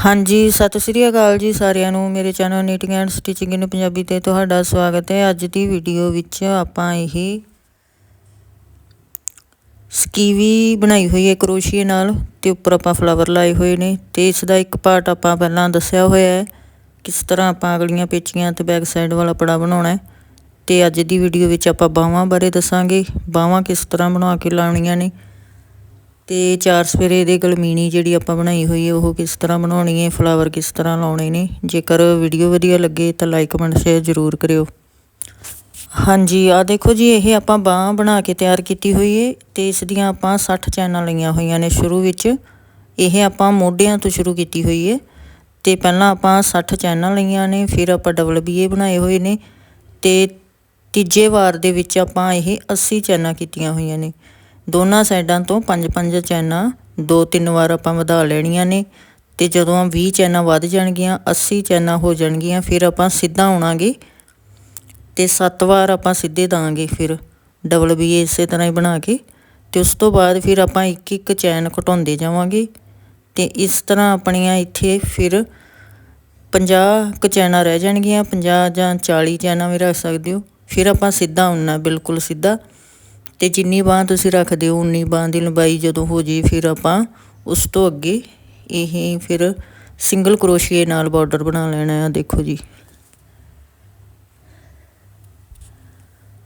ਹਾਂਜੀ, ਸਤਿ ਸ੍ਰੀ ਅਕਾਲ ਜੀ ਸਾਰਿਆਂ ਨੂੰ। ਮੇਰੇ channel knitting and stitching in Punjabi ਤੇ ਤੁਹਾਡਾ ਸਵਾਗਤ ਹੈ। ਅੱਜ ਦੀ ਵੀਡੀਓ ਵਿੱਚ ਆਪਾਂ ਇਹ ਸਕੀਵੀ ਬਣਾਈ ਹੋਈ ਹੈ ਕਰੋਸ਼ੀਏ ਨਾਲ ਤੇ ਉੱਪਰ ਆਪਾਂ ਫਲਾਵਰ ਲਾਏ ਹੋਏ ਨੇ ਤੇ ਇਸ ਦਾ ਇੱਕ ਪਾਰਟ ਆਪਾਂ ਪਹਿਲਾਂ ਦੱਸਿਆ ਹੋਇਆ ਹੈ ਕਿਸ ਤਰ੍ਹਾਂ ਆਪਾਂ ਅਗਲੀਆਂ ਪੇਚੀਆਂ ਤੇ ਬੈਕ ਸਾਈਡ ਵਾਲਾ ਪੜਾ ਬਣਾਉਣਾ ਹੈ ਤੇ ਅੱਜ ਦੀ ਵੀਡੀਓ ਵਿੱਚ ਆਪਾਂ ਬਾਹਾਂ ਬਾਰੇ ਦੱਸਾਂਗੇ। ਬਾਹਾਂ ਕਿਸ ਤਰ੍ਹਾਂ ਬਣਾ ਕੇ ਲਾਉਣੀਆਂ ਨੇ ਤੇ ਚਾਰ ਸਵੇਰੇ ਦੇ ਗਲਮੀਣੀ ਜਿਹੜੀ ਆਪਾਂ ਬਣਾਈ ਹੋਈ ਹੈ, ਉਹ ਕਿਸ ਤਰ੍ਹਾਂ ਬਣਾਉਣੀ ਹੈ ਫਲਾਵਰ ਕਿਸ ਤਰ੍ਹਾਂ ਲਾਉਣੇ ਨੇ, ਜੇਕਰ ਵੀਡੀਓ ਵਧੀਆ ਲੱਗੇ ਤਾਂ ਲਾਈਕ ਕਮੈਂਟ ਸ਼ੇਅਰ ਜ਼ਰੂਰ ਕਰਿਓ। ਹਾਂਜੀ, ਆ ਦੇਖੋ ਜੀ, ਇਹ ਆਪਾਂ ਬਾਹ ਬਣਾ ਕੇ ਤਿਆਰ ਕੀਤੀ ਹੋਈ ਹੈ ਤੇ ਇਸ ਦੀਆਂ ਆਪਾਂ 60 ਚੈਨਾਂ ਲਈਆਂ ਹੋਈਆਂ ਨੇ ਸ਼ੁਰੂ ਵਿੱਚ। ਇਹ ਆਪਾਂ ਮੋਢਿਆਂ ਤੋਂ ਸ਼ੁਰੂ ਕੀਤੀ ਹੋਈ ਹੈ ਤੇ ਪਹਿਲਾਂ ਆਪਾਂ 60 ਚੈਨਾਂ ਲਈਆਂ ਨੇ, ਫਿਰ ਆਪਾਂ ਡਬਲ ਬੀਏ ਬਣਾਏ ਹੋਏ ਨੇ ਤੇ ਤੀਜੇ ਵਾਰ ਦੇ ਵਿੱਚ ਆਪਾਂ ਇਹ 80 ਚੈਨਾਂ ਕੀਤੀਆਂ ਹੋਈਆਂ ਨੇ। ਦੋਨਾਂ ਸਾਈਡਾਂ ਤੋਂ 5-5 ਚੈਨਾਂ ਦੋ ਤਿੰਨ ਵਾਰ ਆਪਾਂ ਵਧਾ ਲੈਣੀਆਂ ਨੇ ਤੇ ਜਦੋਂ 20 ਚੈਨਾਂ ਵੱਧ ਜਾਣਗੀਆਂ 80 ਚੈਨਾਂ ਹੋ ਜਾਣਗੀਆਂ, ਫਿਰ ਆਪਾਂ ਸਿੱਧਾ ਆਉਣਾਗੇ ਤੇ 7 ਵਾਰ ਆਪਾਂ ਸਿੱਧੇ ਦਾਂਗੇ ਫਿਰ ਡਬਲ ਵੀ ਇਸੇ ਤਰ੍ਹਾਂ ਹੀ ਬਣਾ ਕੇ ਤੇ ਉਸ ਤੋਂ ਬਾਅਦ ਫਿਰ ਆਪਾਂ ਇੱਕ ਇੱਕ ਚੈਨ ਘਟਾਉਂਦੇ ਜਾਵਾਂਗੇ ਤੇ ਇਸ ਤਰ੍ਹਾਂ ਆਪਣੀਆਂ ਇੱਥੇ ਫਿਰ 50 ਕੁ ਚੈਨਾਂ ਰਹਿ ਜਾਣਗੀਆਂ 50 ਜਾਂ 40 ਚੈਨਾਂ ਵੀ ਰੱਖ ਸਕਦੇ ਹੋ। ਫਿਰ ਆਪਾਂ ਸਿੱਧਾ ਆਉਣਾ, ਬਿਲਕੁਲ ਸਿੱਧਾ। ਤੇ ਜਿੰਨੀ ਬਾਹ ਤੁਸੀਂ ਰੱਖਦੇ ਹੋ, ਉਨੀ ਬਾਹ ਦੀ ਲੰਬਾਈ ਜਦੋਂ ਹੋ ਜੇ, ਫਿਰ ਆਪਾਂ ਉਸ ਤੋਂ ਅੱਗੇ ਇਹ ਫਿਰ ਸਿੰਗਲ ਕਰੋਸ਼ੀਏ ਨਾਲ ਬਾਰਡਰ ਬਣਾ ਲੈਣਾ ਆ ਦੇਖੋ ਜੀ।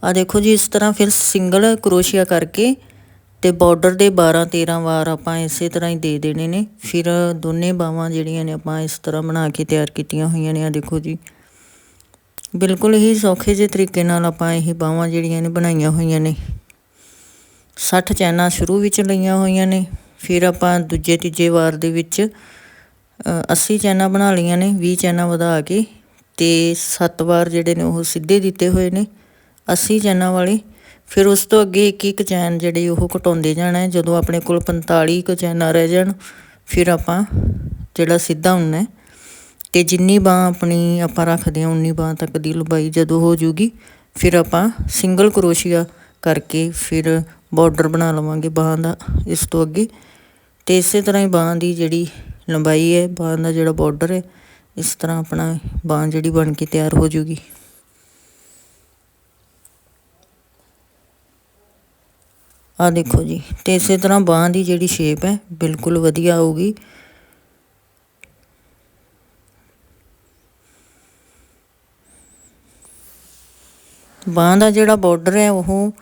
ਆ ਦੇਖੋ ਜੀ, ਇਸ ਤਰ੍ਹਾਂ ਫਿਰ ਸਿੰਗਲ ਕਰੋਸ਼ੀਆ ਕਰਕੇ ਤੇ ਬਾਰਡਰ ਦੇ 12 13 ਵਾਰ ਆਪਾਂ ਇਸੇ ਤਰ੍ਹਾਂ ਹੀ ਦੇ ਦੇਣੇ ਨੇ। ਫਿਰ ਦੋਨੇ ਬਾਹਾਂ ਜਿਹੜੀਆਂ ਨੇ ਆਪਾਂ ਇਸ ਤਰ੍ਹਾਂ ਬਣਾ ਕੇ ਤਿਆਰ ਕੀਤੀਆਂ ਹੋਈਆਂ ਨੇ। ਆ ਦੇਖੋ ਜੀ। ਬਿਲਕੁਲ ਹੀ ਸੌਖੇ ਜਿਹੇ ਤਰੀਕੇ ਨਾਲ ਆਪਾਂ ਇਹ ਬਾਹਾਂ ਜਿਹੜੀਆਂ ਨੇ ਬਣਾਈਆਂ ਹੋਈਆਂ ਨੇ। 60 ਚੈਨਾਂ ਸ਼ੁਰੂ ਵਿੱਚ ਲਈਆਂ ਹੋਈਆਂ ਨੇ, ਫਿਰ ਆਪਾਂ ਦੂਜੇ ਤੀਜੇ ਵਾਰ ਦੇ ਵਿੱਚ 80 ਚੈਨਾਂ ਬਣਾ ਲਈਆਂ ਨੇ 20 ਚੈਨਾਂ ਵਧਾ ਕੇ, ਤੇ 7 ਵਾਰ ਜਿਹੜੇ ਨੇ ਉਹ ਸਿੱਧੇ ਦਿੱਤੇ ਹੋਏ ਨੇ 80 ਚੈਨਾਂ ਵਾਲੇ। ਫਿਰ ਉਸ ਤੋਂ ਅੱਗੇ ਇੱਕ ਇੱਕ ਚੈਨ ਜਿਹੜੇ ਉਹ ਘਟਾਉਂਦੇ ਜਾਣਾ ਜਦੋਂ ਆਪਣੇ ਕੋਲ 45 ਕੁ ਚੈਨਾਂ ਰਹਿ ਜਾਣ, ਫਿਰ ਆਪਾਂ ਜਿਹੜਾ ਸਿੱਧਾ ਹੁੰਦਾ ਹੈ, ਤੇ ਜਿੰਨੀ ਬਾਹ ਆਪਣੀ ਆਪਾਂ ਰੱਖਦੇ ਹਾਂ, ਉਨੀ ਬਾਹ ਤੱਕ ਦੀ ਲੰਬਾਈ ਜਦੋਂ ਹੋ ਜੂਗੀ, ਫਿਰ ਆਪਾਂ ਸਿੰਗਲ ਕਰੋਸ਼ੀਆ ਕਰਕੇ ਫਿਰ ਬਾਰਡਰ ਬਣਾ ਲਵਾਂਗੇ ਬਾਹਾਂ ਦਾ, ਇਸ ਤੋਂ ਅੱਗੇ। ਤੇ ਇਸੇ ਤਰ੍ਹਾਂ ਹੀ ਬਾਹਾਂ ਦੀ ਜਿਹੜੀ ਲੰਬਾਈ ਹੈ, ਬਾਹਾਂ ਦਾ ਜਿਹੜਾ ਬਾਰਡਰ ਹੈ, ਇਸ ਤਰ੍ਹਾਂ ਆਪਣਾ ਬਾਹ ਜਿਹੜੀ ਬਣ ਕੇ ਤਿਆਰ ਹੋ ਜੂਗੀ। ਆ ਦੇਖੋ ਜੀ, ਤੇ ਇਸੇ ਤਰ੍ਹਾਂ ਬਾਹ ਦੀ ਜਿਹੜੀ ਸ਼ੇਪ ਹੈ, ਬਿਲਕੁਲ ਵਧੀਆ ਆਊਗੀ। ਬਾਹ ਦਾ ਜਿਹੜਾ ਬਾਰਡਰ ਹੈ, ਉਹ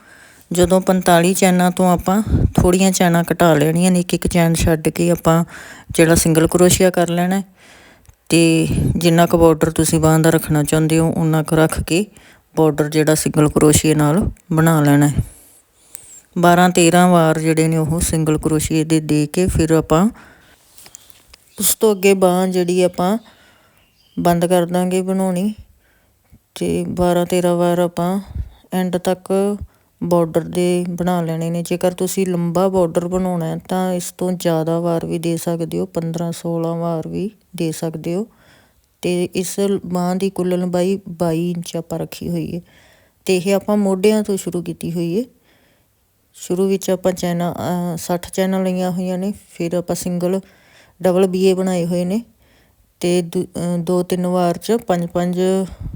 ਜਦੋਂ 45 ਚੈਨਾਂ ਤੋਂ ਆਪਾਂ ਥੋੜੀਆਂ ਚੈਨਾਂ ਘਟਾ ਲੈਣੀਆਂ ਨੇ ਇੱਕ ਇੱਕ ਚੈਨ ਛੱਡ ਕੇ ਆਪਾਂ ਜਿਹੜਾ ਸਿੰਗਲ ਕਰੋਸ਼ੀਆ ਕਰ ਲੈਣਾ ਤੇ ਜਿੰਨਾ ਕੁ ਬਾਰਡਰ ਤੁਸੀਂ ਬਾਹਾਂ ਦਾ ਰੱਖਣਾ ਚਾਹੁੰਦੇ ਹੋ ਉਨਾ ਕੁ ਰੱਖ ਕੇ ਬਾਰਡਰ ਜਿਹੜਾ ਸਿੰਗਲ ਕਰੋਸ਼ੀਏ ਨਾਲ ਬਣਾ ਲੈਣਾ ਹੈ। 12 13 ਵਾਰ ਜਿਹੜੇ ਨੇ ਉਹ ਸਿੰਗਲ ਕਰੋਸ਼ੀਏ ਦੇ ਦੇ ਕੇ ਫਿਰ ਆਪਾਂ ਉਸ ਤੋਂ ਅੱਗੇ ਬਾਹ ਜਿਹੜੀ ਆਪਾਂ ਬੰਦ ਕਰ ਦਾਂਗੇ ਬਣਾਉਣੀ ਤੇ 12 13 ਵਾਰ ਆਪਾਂ ਐਂਡ ਤੱਕ ਬਾਰਡਰ ਦੇ ਬਣਾ ਲੈਣੇ ਨੇ। ਜੇਕਰ ਤੁਸੀਂ ਲੰਬਾ ਬਾਰਡਰ ਬਣਾਉਣਾ ਹੈ, ਤਾਂ ਇਸ ਤੋਂ ਜ਼ਿਆਦਾ ਵਾਰ ਵੀ ਦੇ ਸਕਦੇ ਹੋ 15 16 ਵਾਰ ਵੀ ਦੇ ਸਕਦੇ ਹੋ। ਤੇ ਇਸ ਬਾਹ ਦੀ ਕੁੱਲ ਲੰਬਾਈ 22 ਇੰਚ ਆਪਾਂ ਰੱਖੀ ਹੋਈ ਹੈ। ਤੇ ਇਹ ਆਪਾਂ ਮੋਢਿਆਂ ਤੋਂ ਸ਼ੁਰੂ ਕੀਤੀ ਹੋਈ ਹੈ। ਸ਼ੁਰੂ ਵਿੱਚ ਆਪਾਂ ਚੈਨਾ 60 ਚੈਨਲ ਲਈਆਂ ਹੋਈਆਂ ਨੇ, ਫਿਰ ਆਪਾਂ ਸਿੰਗਲ ਡਬਲ ਬੀਏ ਬਣਾਏ ਹੋਏ ਨੇ। ਤੇ ਦੋ ਤਿੰਨ ਵਾਰ ਚ ਪੰਜ ਪੰਜ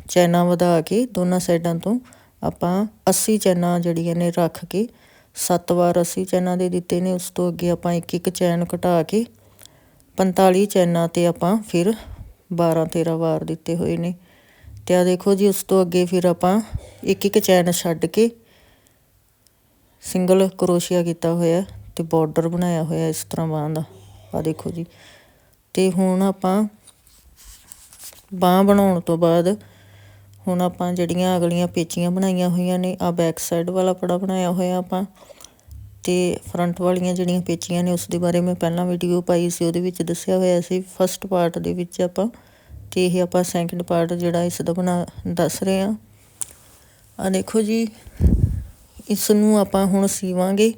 ਚੈਨਾ ਵਧਾ ਕੇ ਦੋਨਾਂ ਸਾਈਡਾਂ ਤੋਂ ਆਪਾਂ 80 ਚੈਨਾਂ ਜਿਹੜੀਆਂ ਨੇ ਰੱਖ ਕੇ, ਸੱਤ ਵਾਰ 80 ਚੈਨਾਂ ਦੇ ਦਿੱਤੇ ਨੇ, ਉਸ ਤੋਂ ਅੱਗੇ ਆਪਾਂ ਇੱਕ ਇੱਕ ਚੈਨ ਘਟਾ ਕੇ 45 ਚੈਨਾਂ ਤੇ ਆਪਾਂ ਫਿਰ 12 13 ਵਾਰ ਦਿੱਤੇ ਹੋਏ ਨੇ। ਤੇ ਆ ਦੇਖੋ ਜੀ, ਉਸ ਤੋਂ ਅੱਗੇ ਫਿਰ ਆਪਾਂ ਇੱਕ ਇੱਕ ਚੈਨ ਛੱਡ ਕੇ ਸਿੰਗਲ ਕਰੋਸ਼ੀਆ ਕੀਤਾ ਹੋਇਆ ਤੇ ਬਾਰਡਰ ਬਣਾਇਆ ਹੋਇਆ ਇਸ ਤਰ੍ਹਾਂ ਬਾਹਾਂ ਦਾ। ਆ ਦੇਖੋ ਜੀ। ਤੇ ਹੁਣ ਆਪਾਂ ਬਾਹ ਬਣਾਉਣ ਤੋਂ ਬਾਅਦ ਹੁਣ ਆਪਾਂ ਜਿਹੜੀਆਂ ਅਗਲੀਆਂ ਪੇਚੀਆਂ ਬਣਾਈਆਂ ਹੋਈਆਂ ਨੇ ਆ ਬੈਕ ਸਾਈਡ ਵਾਲਾ ਪੜਾ ਬਣਾਇਆ ਹੋਇਆ ਆਪਾਂ। ਤੇ ਫਰੰਟ ਵਾਲੀਆਂ ਜਿਹੜੀਆਂ ਪੇਚੀਆਂ ਨੇ, ਉਸ ਦੇ ਬਾਰੇ ਮੈਂ ਪਹਿਲਾਂ ਵੀਡੀਓ ਪਾਈ ਸੀ, ਉਹਦੇ ਵਿੱਚ ਦੱਸਿਆ ਹੋਇਆ ਸੀ ਫਸਟ ਪਾਰਟ ਦੇ ਵਿੱਚ ਆਪਾਂ। ਤੇ ਇਹ ਆਪਾਂ ਸੈਕੰਡ ਪਾਰਟ ਜਿਹੜਾ ਇਸ ਦਾ ਬਣਾ, ਦੱਸ ਰਹੇ ਆ ਆ ਦੇਖੋ ਜੀ ਇਸ ਨੂੰ ਆਪਾਂ ਹੁਣ ਸੀਵਾਂਗੇ।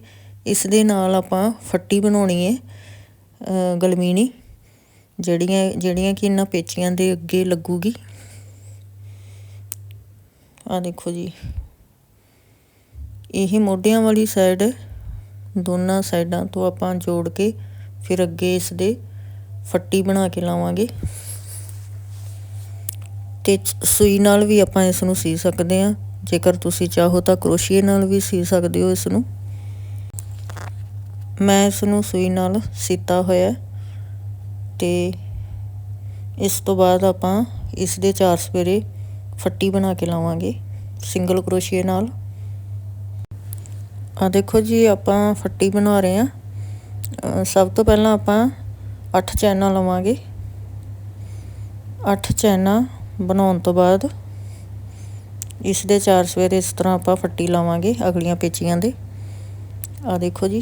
ਇਸ ਦੇ ਨਾਲ ਆਪਾਂ ਫੱਟੀ ਬਣਾਉਣੀ ਹੈ ਗਲਮੀਨੀ, ਜਿਹੜੀਆਂ ਜਿਹੜੀਆਂ ਕਿ ਇਹਨਾਂ ਪੇਚੀਆਂ ਦੇ ਅੱਗੇ ਲੱਗੂਗੀ। ਆ ਦੇਖੋ ਜੀ। ਇਹ ਮੋਢਿਆਂ ਵਾਲੀ ਸਾਈਡ ਦੋਨਾਂ ਸਾਈਡਾਂ ਤੋਂ ਆਪਾਂ ਜੋੜ ਕੇ ਫਿਰ ਅੱਗੇ ਇਸ ਦੇ ਫੱਟੀ ਬਣਾ ਕੇ ਲਾਵਾਂਗੇ। ਤੇ ਸੂਈ ਨਾਲ ਵੀ ਆਪਾਂ ਇਸ ਨੂੰ ਸੀ ਸਕਦੇ ਹਾਂ। ਜੇਕਰ ਤੁਸੀਂ ਚਾਹੋ ਤਾਂ ਕਰੋਸ਼ੀਏ ਨਾਲ ਵੀ ਸੀ ਸਕਦੇ ਹੋ ਇਸ ਨੂੰ ਮੈਂ ਇਸ ਨੂੰ ਸੂਈ ਨਾਲ ਸੀਤਾ ਹੋਇਆ ਤੇ ਇਸ ਤੋਂ ਬਾਅਦ ਆਪਾਂ ਇਸ ਦੇ ਚਾਰ ਸਵੇਰੇ ਫੱਟੀ ਬਣਾ ਕੇ ਲਾਵਾਂਗੇ ਸਿੰਗਲ ਕਰੋਸ਼ੀਏ ਨਾਲ। ਆ ਦੇਖੋ ਜੀ, ਆਪਾਂ ਫੱਟੀ ਬਣਾ ਰਹੇ ਆ ਸਭ ਤੋਂ ਪਹਿਲਾਂ ਆਪਾਂ 8 ਚੈਨਾਂ ਲਵਾਂਗੇ। 8 ਚੈਨਾਂ ਬਣਾਉਣ ਤੋਂ ਬਾਅਦ ਇਸ ਦੇ ਚਾਰ ਸਵੇਰੇ ਇਸ ਤਰ੍ਹਾਂ ਆਪਾਂ ਫੱਟੀ ਲਾਵਾਂਗੇ ਅਗਲੀਆਂ ਪੇਚੀਆਂ ਦੇ। ਆ ਦੇਖੋ ਜੀ।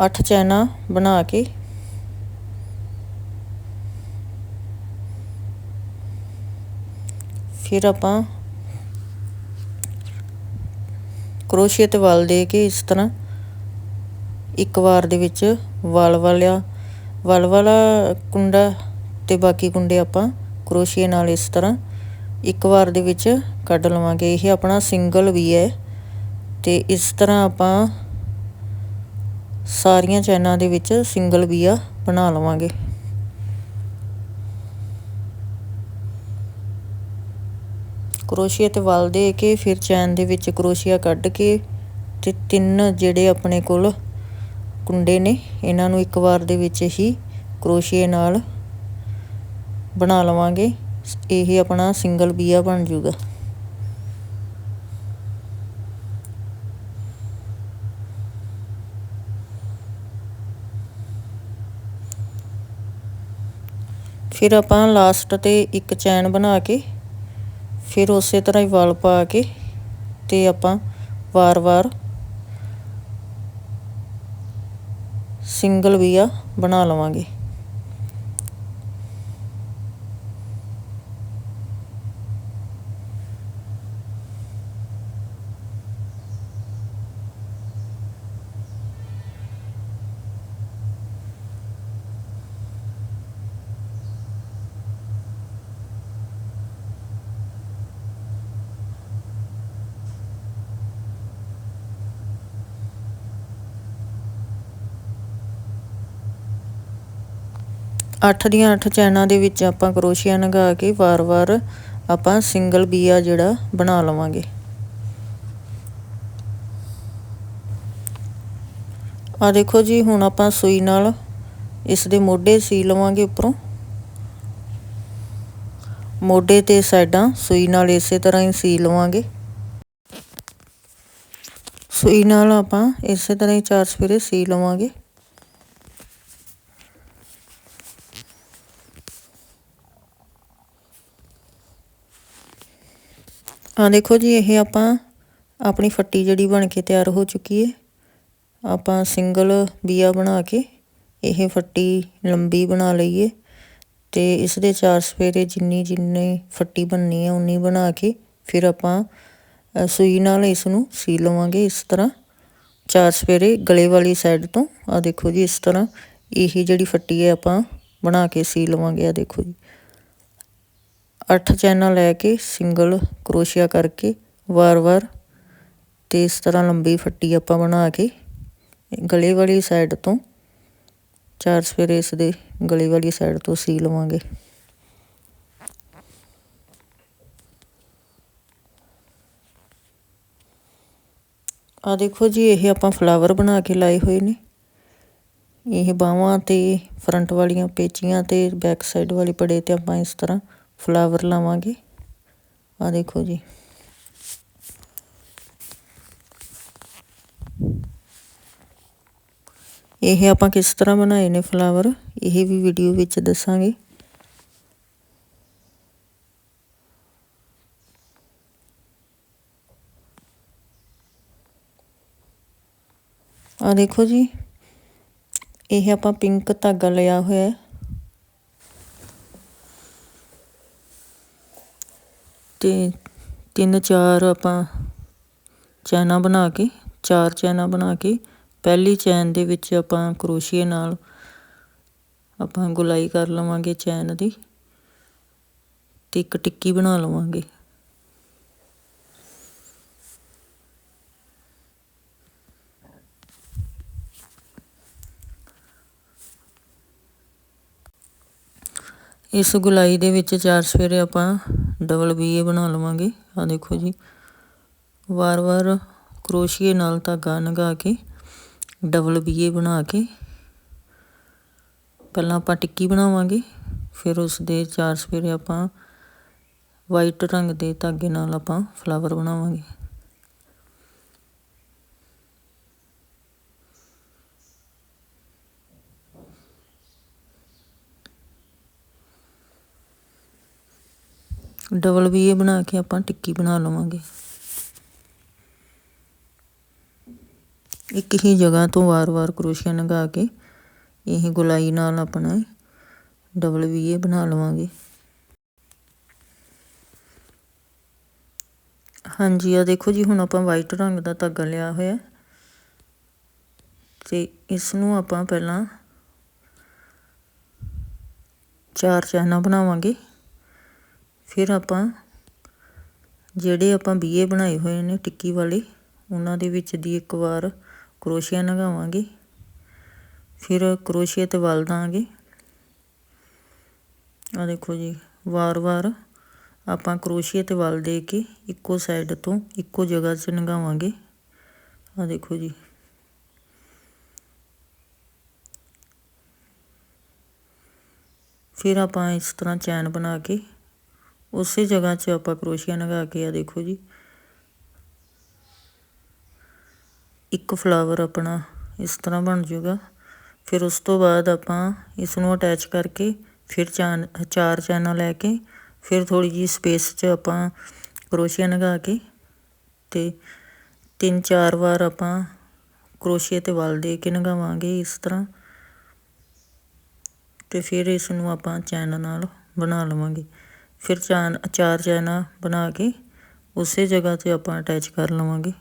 8 ਚੈਨਾਂ ਬਣਾ ਕੇ ਫਿਰ ਆਪਾਂ ਕਰੋਸ਼ੀਏ ਤੇ ਵਲ ਦੇ ਕੇ ਇਸ ਤਰ੍ਹਾਂ ਇੱਕ ਵਾਰ ਦੇ ਵਿੱਚ ਵਲ ਵਾਲਿਆ, ਵਲ ਵਾਲਾ ਕੁੰਡਾ ਤੇ ਬਾਕੀ ਕੁੰਡੇ ਆਪਾਂ ਕਰੋਸ਼ੀਏ ਨਾਲ ਇਸ ਤਰ੍ਹਾਂ ਇੱਕ ਵਾਰ ਦੇ ਵਿੱਚ ਕੱਢ ਲਵਾਂਗੇ। ਇਹ ਆਪਣਾ ਸਿੰਗਲ ਵੀ ਹੈ ਤੇ ਇਸ ਤਰ੍ਹਾਂ ਆਪਾਂ ਸਾਰੀਆਂ ਚੈਨਾਂ ਦੇ ਵਿੱਚ ਸਿੰਗਲ ਵੀਆ ਬਣਾ ਲਵਾਂਗੇ। ਕਰੋਸ਼ੀਆ ਤੇ ਵਲ ਦੇ ਕੇ, ਫਿਰ ਚੈਨ ਦੇ ਵਿੱਚ ਕਰੋਸ਼ੀਆ ਕੱਢ ਕੇ ਤੇ ਤਿੰਨ ਜਿਹੜੇ ਆਪਣੇ ਕੋਲ ਕੁੰਡੇ ਨੇ, ਇਹਨਾਂ ਨੂੰ ਇੱਕ ਵਾਰ ਦੇ ਵਿੱਚ ਹੀ ਕਰੋਸ਼ੀਏ ਨਾਲ ਬਣਾ ਲਵਾਂਗੇ। ਇਹ ਆਪਣਾ ਸਿੰਗਲ ਬੀਆ ਬਣ ਜਾਊਗਾ ਫਿਰ ਆਪਾਂ ਲਾਸਟ ਤੇ ਇੱਕ ਚੈਨ ਬਣਾ ਕੇ ਫਿਰ ਉਸੇ ਤਰ੍ਹਾਂ ਹੀ ਵਲ ਪਾ ਕੇ ਤੇ ਆਪਾਂ ਵਾਰ-ਵਾਰ ਸਿੰਗਲ ਵੀਆ ਬਣਾ ਲਵਾਂਗੇ। ਅੱਠ ਦੀਆਂ ਅੱਠ ਚੈਨਾਂ ਦੇ ਵਿੱਚ ਆਪਾਂ ਕਰੋਸ਼ੀਆ ਲਗਾ ਕੇ ਵਾਰ-ਵਾਰ ਆਪਾਂ ਸਿੰਗਲ ਬੀਆ ਜਿਹੜਾ ਬਣਾ ਲਵਾਂਗੇ। ਆ ਦੇਖੋ ਜੀ, ਹੁਣ ਆਪਾਂ ਸੂਈ ਨਾਲ ਇਸ ਦੇ ਮੋਢੇ ਸੀ ਲਵਾਂਗੇ ਉੱਪਰੋਂ। ਮੋਢੇ ਤੇ ਸਾਈਡਾਂ ਸੂਈ ਨਾਲ ਇਸੇ ਤਰ੍ਹਾਂ ਹੀ ਸੀ ਲਵਾਂਗੇ। ਸੂਈ ਨਾਲ ਆਪਾਂ ਇਸੇ ਤਰ੍ਹਾਂ ਹੀ ਚਾਰ ਸਵੇਰੇ ਸੀ ਲਵਾਂਗੇ। ਹਾਂ, ਦੇਖੋ ਜੀ, ਇਹ ਆਪਾਂ ਆਪਣੀ ਫੱਟੀ ਜਿਹੜੀ ਬਣ ਕੇ ਤਿਆਰ ਹੋ ਚੁੱਕੀ ਹੈ ਆਪਾਂ ਸਿੰਗਲ ਬੀਆ ਬਣਾ ਕੇ ਇਹ ਫੱਟੀ ਲੰਬੀ ਬਣਾ ਲਈਏ ਤੇ ਇਸ ਦੇ ਚਾਰ ਸਵੇਰੇ ਜਿੰਨੀ ਜਿੰਨੀ ਫੱਟੀ ਬਣਨੀ ਹੈ ਉਨੀ ਬਣਾ ਕੇ ਫਿਰ ਆਪਾਂ ਸੂਈ ਨਾਲ ਇਸ ਨੂੰ ਸੀ ਲਵਾਂਗੇ ਇਸ ਤਰ੍ਹਾਂ। ਚਾਰ ਸਵੇਰੇ ਗਲੇ ਵਾਲੀ ਸਾਈਡ ਤੋਂ ਆ ਦੇਖੋ ਜੀ, ਇਸ ਤਰ੍ਹਾਂ ਇਹ ਜਿਹੜੀ ਫੱਟੀ ਹੈ ਆਪਾਂ ਬਣਾ ਕੇ ਸੀ ਲਵਾਂਗੇ ਆ ਦੇਖੋ ਜੀ। 8 ਚੈਨਾਂ ਲੈ ਕੇ ਸਿੰਗਲ ਕਰੋਸ਼ੀਆ ਕਰਕੇ ਵਾਰ-ਵਾਰ ਤੇ ਇਸ ਤਰ੍ਹਾਂ ਲੰਬੀ ਫੱਟੀ ਆਪਾਂ ਬਣਾ ਕੇ ਗਲੇ ਵਾਲੀ ਸਾਈਡ ਤੋਂ ਚਾਰ ਸਵੇਰੇ ਇਸ ਦੇ ਗਲੇ ਵਾਲੀ ਸਾਈਡ ਤੋਂ ਸੀ ਲਵਾਂਗੇ। ਆ ਦੇਖੋ ਜੀ, ਇਹ ਆਪਾਂ ਫਲਾਵਰ ਬਣਾ ਕੇ ਲਾਏ ਹੋਏ ਨੇ। ਇਹ ਬਾਹਾਂ ਤੇ ਫਰੰਟ ਵਾਲੀਆਂ ਪੇਚੀਆਂ ਤੇ ਬੈਕ ਸਾਈਡ ਵਾਲੀ ਪੜੇ ਤੇ ਆਪਾਂ ਇਸ ਤਰ੍ਹਾਂ ਫਲਾਵਰ ਲਾਵਾਂਗੇ। ਆ ਦੇਖੋ ਜੀ। ਇਹ ਆਪਾਂ ਕਿਸ ਤਰ੍ਹਾਂ ਬਣਾਏ ਨੇ ਫਲਾਵਰ, ਇਹ ਵੀ ਵੀਡੀਓ ਵਿੱਚ ਦੱਸਾਂਗੇ। ਆ ਦੇਖੋ ਜੀ। ਇਹ ਆਪਾਂ ਪਿੰਕ ਧਾਗਾ ਲਿਆ ਹੋਇਆ ਹੈ। ਅਤੇ ਤਿੰਨ ਚਾਰ ਆਪਾਂ ਚੈਨਾਂ ਬਣਾ ਕੇ, ਚਾਰ ਚੈਨਾਂ ਬਣਾ ਕੇ, ਪਹਿਲੀ ਚੈਨ ਦੇ ਵਿੱਚ ਆਪਾਂ ਕਰੋਸ਼ੀਏ ਨਾਲ ਆਪਾਂ ਗੁਲਾਈ ਕਰ ਲਵਾਂਗੇ ਚੈਨ ਦੀ ਅਤੇ ਇੱਕ ਟਿੱਕੀ ਬਣਾ ਲਵਾਂਗੇ। ਇਸ ਗੁਲਾਈ ਦੇ ਵਿੱਚ ਚਾਰ ਸਵੇਰੇ ਆਪਾਂ ਡਬਲ ਬੀਏ ਬਣਾ ਲਵਾਂਗੇ। ਆ ਦੇਖੋ ਜੀ। ਵਾਰ-ਵਾਰ ਕਰੋਸ਼ੀਏ ਨਾਲ ਧਾਗਾ ਲਗਾ ਕੇ ਡਬਲ ਬੀਏ ਬਣਾ ਕੇ, ਪਹਿਲਾਂ ਆਪਾਂ ਟਿੱਕੀ ਬਣਾਵਾਂਗੇ। ਫਿਰ ਉਸ ਦੇ ਚਾਰ ਸਵੇਰੇ ਆਪਾਂ ਵਾਈਟ ਰੰਗ ਦੇ ਧਾਗੇ ਨਾਲ ਆਪਾਂ ਫਲਾਵਰ ਬਣਾਵਾਂਗੇ। ਡਬਲ ਵੀ ਬਣਾ ਕੇ ਆਪਾਂ ਟਿੱਕੀ ਬਣਾ ਲਵਾਂਗੇ। ਇੱਕ ਹੀ ਜਗ੍ਹਾ ਤੋਂ ਵਾਰ-ਵਾਰ ਕਰੋਸ਼ੀਆ ਲਗਾ ਕੇ ਇਹ ਗੁਲਾਈ ਨਾਲ ਆਪਣਾ ਡਬਲ ਵੀ ਬਣਾ ਲਵਾਂਗੇ। ਹਾਂਜੀ ਆ ਦੇਖੋ ਜੀ, ਹੁਣ ਆਪਾਂ ਵਾਈਟ ਰੰਗ ਦਾ ਧਾਗਾ ਲਿਆ ਹੋਇਆ। ਤੇ ਇਸ ਨੂੰ ਆਪਾਂ ਪਹਿਲਾਂ ਚਾਰ ਚੈਨਾ ਬਣਾਵਾਂਗੇ। ਫਿਰ ਆਪਾਂ ਜਿਹੜੇ ਆਪਾਂ ਬੀਏ ਬਣਾਏ ਹੋਏ ਨੇ ਟਿੱਕੀ ਵਾਲੇ, ਉਹਨਾਂ ਦੇ ਵਿੱਚ ਦੀ ਇੱਕ ਵਾਰ ਕਰੋਸ਼ੀਆ ਲਗਾਵਾਂਗੇ ਫਿਰ ਕਰੋਸ਼ੀਆ ਤੇ ਵਲ ਦਾਂਗੇ। ਆ ਦੇਖੋ ਜੀ, ਵਾਰ-ਵਾਰ ਆਪਾਂ ਕਰੋਸ਼ੀਆ ਤੇ ਵਲ ਦੇ ਕੇ ਇੱਕੋ ਸਾਈਡ ਤੋਂ ਇੱਕੋ ਜਗ੍ਹਾ 'ਚ ਲਗਾਵਾਂਗੇ ਆ ਦੇਖੋ ਜੀ। ਫਿਰ ਆਪਾਂ ਇਸ ਤਰ੍ਹਾਂ ਚੈਨ ਬਣਾ ਕੇ ਉਸੇ ਜਗ੍ਹਾ 'ਚ ਆਪਾਂ ਕਰੋਸ਼ੀਆ ਲਗਾ ਕੇ ਆ ਦੇਖੋ ਜੀ। ਇੱਕ ਫਲਾਵਰ ਆਪਣਾ ਇਸ ਤਰ੍ਹਾਂ ਬਣ ਜਾਊਗਾ। ਫਿਰ ਉਸ ਤੋਂ ਬਾਅਦ ਆਪਾਂ ਇਸ ਨੂੰ ਅਟੈਚ ਕਰਕੇ ਫਿਰ ਚਾਨ, ਚਾਰ ਚੈਨਾਂ ਲੈ ਕੇ ਫਿਰ ਥੋੜੀ ਜੀ ਸਪੇਸ 'ਚ ਆਪਾਂ ਕਰੋਸ਼ੀਆ ਲਗਾ ਕੇ ਤੇ ਤਿੰਨ ਚਾਰ ਵਾਰ ਆਪਾਂ ਕਰੋਸ਼ੀਏ ਤੇ ਵਲ ਦੇ ਕੇ ਲਗਾਵਾਂਗੇ ਇਸ ਤਰ੍ਹਾਂ। ਤੇ ਫਿਰ ਇਸ ਨੂੰ ਆਪਾਂ ਚੈਨ ਨਾਲ ਬਣਾ ਲਵਾਂਗੇ। ਫਿਰ ਚਾਨ, ਚਾਰ ਚੈਨਾ ਬਣਾ ਕੇ ਉਸੇ ਜਗ੍ਹਾ ਤੇ ਆਪਾਂ ਅਟੈਚ ਕਰ ਲਵਾਂਗੇ।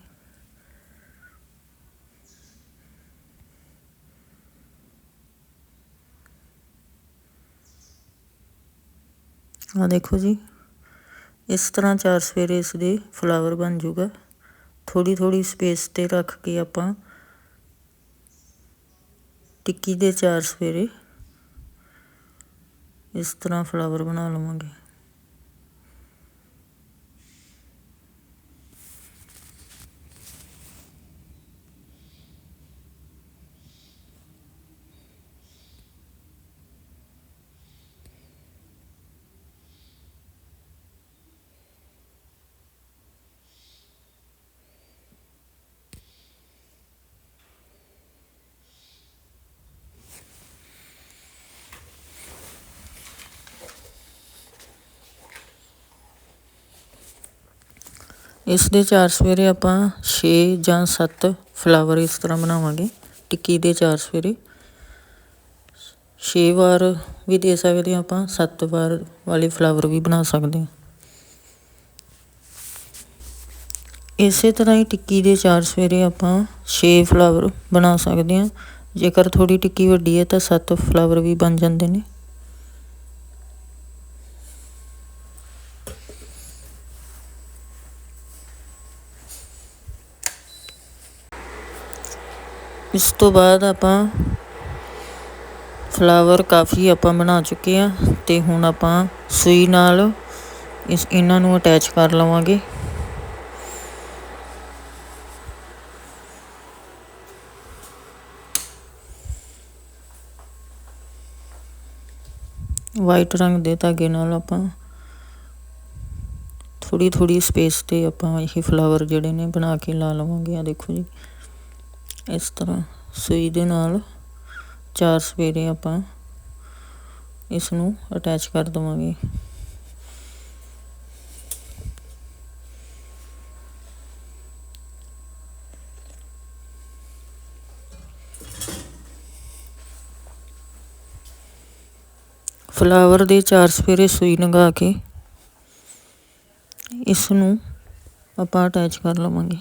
ਆ ਦੇਖੋ ਜੀ, ਇਸ ਤਰ੍ਹਾਂ ਚਾਰ ਸਵੇਰੇ ਇਸ ਦੇ ਫਲਾਵਰ ਬਣ ਜਾਊਗਾ। ਥੋੜੀ ਥੋੜੀ ਸਪੇਸ ਤੇ ਰੱਖ ਕੇ ਆਪਾਂ ਟਿੱਕੀ ਦੇ ਚਾਰ ਸਵੇਰੇ ਇਸ ਤਰ੍ਹਾਂ ਫਲਾਵਰ ਬਣਾ ਲਵਾਂਗੇ। ਇਸ ਦੇ ਚਾਰ ਸਵੇਰੇ ਆਪਾਂ 6 ਜਾਂ 7 ਫਲਾਵਰ ਇਸ ਤਰ੍ਹਾਂ ਬਣਾਵਾਂਗੇ। ਟਿੱਕੀ ਦੇ ਚਾਰ ਸਵੇਰੇ। 6 ਵਾਰ ਵੀ ਦੇ ਸਕਦੇ ਆਪਾਂ 7 ਵਾਰ ਵਾਲੇ ਫਲਾਵਰ ਵੀ ਬਣਾ ਸਕਦੇ ਹਾਂ। ਇਸੇ ਤਰ੍ਹਾਂ ਹੀ ਟਿੱਕੀ ਦੇ ਚਾਰ ਸਵੇਰੇ ਆਪਾਂ 6 ਫਲਾਵਰ ਬਣਾ ਸਕਦੇ ਹਾਂ। ਜੇਕਰ ਥੋੜੀ ਟਿੱਕੀ ਵੱਡੀ ਹੈ ਤਾਂ 7 ਫਲਾਵਰ ਵੀ ਬਣ ਜਾਂਦੇ ਨੇ। ਇਸ ਤੋਂ ਬਾਅਦ ਆਪਾਂ ਫਲਾਵਰ ਕਾਫੀ ਆਪਾਂ ਬਣਾ ਚੁੱਕੇ ਆ ਤੇ ਹੁਣ ਆਪਾਂ ਸੂਈ ਨਾਲ ਇਸ ਇਹਨਾਂ ਨੂੰ ਅਟੈਚ ਕਰ ਲਵਾਂਗੇ। ਵਾਈਟ ਰੰਗ ਦੇ ਧਾਗੇ ਨਾਲ ਆਪਾਂ ਥੋੜੀ ਥੋੜੀ ਸਪੇਸ ਤੇ ਆਪਾਂ ਇਹ ਫਲਾਵਰ ਜਿਹੜੇ ਨੇ ਬਣਾ ਕੇ ਲਾ ਲਵਾਂਗੇ। ਆ ਦੇਖੋ ਜੀ। ਇਸ ਤਰ੍ਹਾਂ ਸੂਈ ਦੇ ਨਾਲ ਚਾਰ ਸਵੇਰੇ ਆਪਾਂ ਇਸ ਨੂੰ ਅਟੈਚ ਕਰ ਦਵਾਂਗੇ। ਫਲਾਵਰ ਦੇ ਚਾਰ ਸਵੇਰੇ ਸੂਈ ਲੰਘਾ ਕੇ ਇਸ ਨੂੰ ਆਪਾਂ ਅਟੈਚ ਕਰ ਲਵਾਂਗੇ।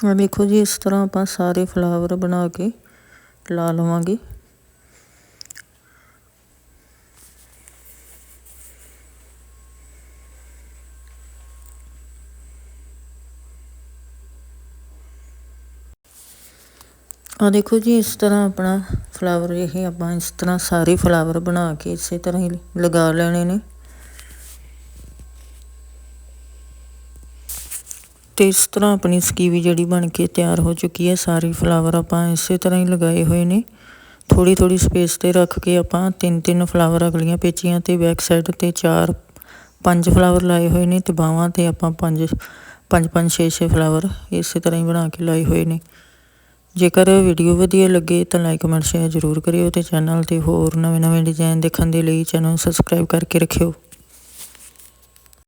ہاں دیکھو جی اس طرح آپ سارے فلاور بنا کے لا لو گے ہاں دیکھو جی اس طرح اپنا فلاور یہ آپ اس طرح سارے فلاور بنا کے اسی طرح ہی لگا لینے نے ਤੇ ਇਸ ਤਰ੍ਹਾਂ ਆਪਣੀ ਸਕੀਵੀ ਜਿਹੜੀ ਬਣ ਕੇ ਤਿਆਰ ਹੋ ਚੁੱਕੀ ਹੈ, ਸਾਰੇ ਫਲਾਵਰ ਆਪਾਂ ਇਸੇ ਤਰ੍ਹਾਂ ਹੀ ਲਗਾਏ ਹੋਏ ਨੇ। ਥੋੜੀ ਥੋੜੀ ਸਪੇਸ ਤੇ ਰੱਖ ਕੇ ਆਪਾਂ ਤਿੰਨ ਤਿੰਨ ਫਲਾਵਰ ਅਗਲੀਆਂ ਪੇਚੀਆਂ ਤੇ ਬੈਕ ਸਾਈਡ ਤੇ ਚਾਰ ਪੰਜ ਫਲਾਵਰ ਲਾਏ ਹੋਏ ਨੇ ਤੇ ਬਾਹਾਂ ਤੇ ਆਪਾਂ ਪੰਜ ਪੰਜ ਪੰਜ ਛੇ ਛੇ ਫਲਾਵਰ ਇਸੇ ਤਰ੍ਹਾਂ ਹੀ ਬਣਾ ਕੇ ਲਾਏ ਹੋਏ ਨੇ। ਜੇਕਰ ਵੀਡੀਓ ਵਧੀਆ ਲੱਗੇ ਤਾਂ ਲਾਈਕ ਕਮੈਂਟ ਸ਼ੇਅਰ ਜ਼ਰੂਰ ਕਰਿਓ ਤੇ ਚੈਨਲ ਤੇ ਹੋਰ ਨਵੇਂ ਨਵੇਂ ਡਿਜ਼ਾਈਨ ਦੇਖਣ ਦੇ ਲਈ ਚੈਨਲ ਸਬਸਕ੍ਰਾਈਬ ਕਰਕੇ ਰੱਖਿਓ।